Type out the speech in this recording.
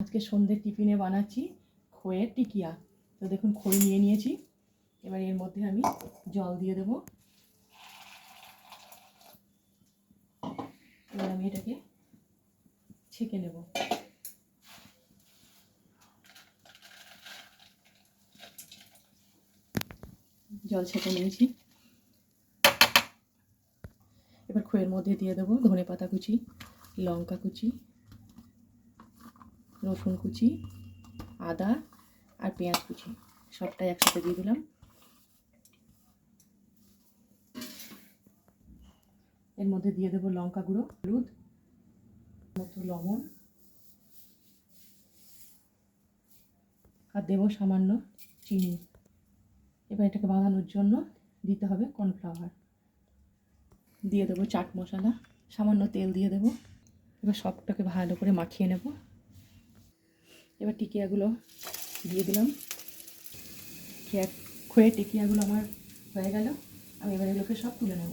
আজকে সন্ধ্যের টিফিনে বানাচ্ছি খইয়ের টিকিয়া। তো দেখুন খই নিয়ে নিয়েছি। এবার এর মধ্যে আমি জল দিয়ে দেবো। এবার আমি এটাকে ছেঁকে নেব। জল ছেঁকে নিয়েছি। এবার খইয়ের মধ্যে দিয়ে দেবো ধনে পাতা কুচি, লঙ্কা কুচি রসুন কুচি, আদা আর পেঁয়াজ কুচি, সবটাই একসাথে দিয়ে দিলাম। এর মধ্যে দিয়ে দেবো লঙ্কা গুঁড়ো, হলুদ, মতো লবণ, আর দেবো সামান্য চিনি। এবার এটাকে বাঁধানোর জন্য দিতে হবে কর্নফ্লাওয়ার। দিয়ে দেবো চাট মশলা, সামান্য তেল দিয়ে দেবো। এবার সবটাকে ভালো করে মাখিয়ে নেব। এবার টিকিয়াগুলো দিয়ে দিলাম। খেয়ে খুঁড়ে টিকিয়াগুলো আমার হয়ে গেল। আমি এবার এগুলোকে সব তুলে নেব।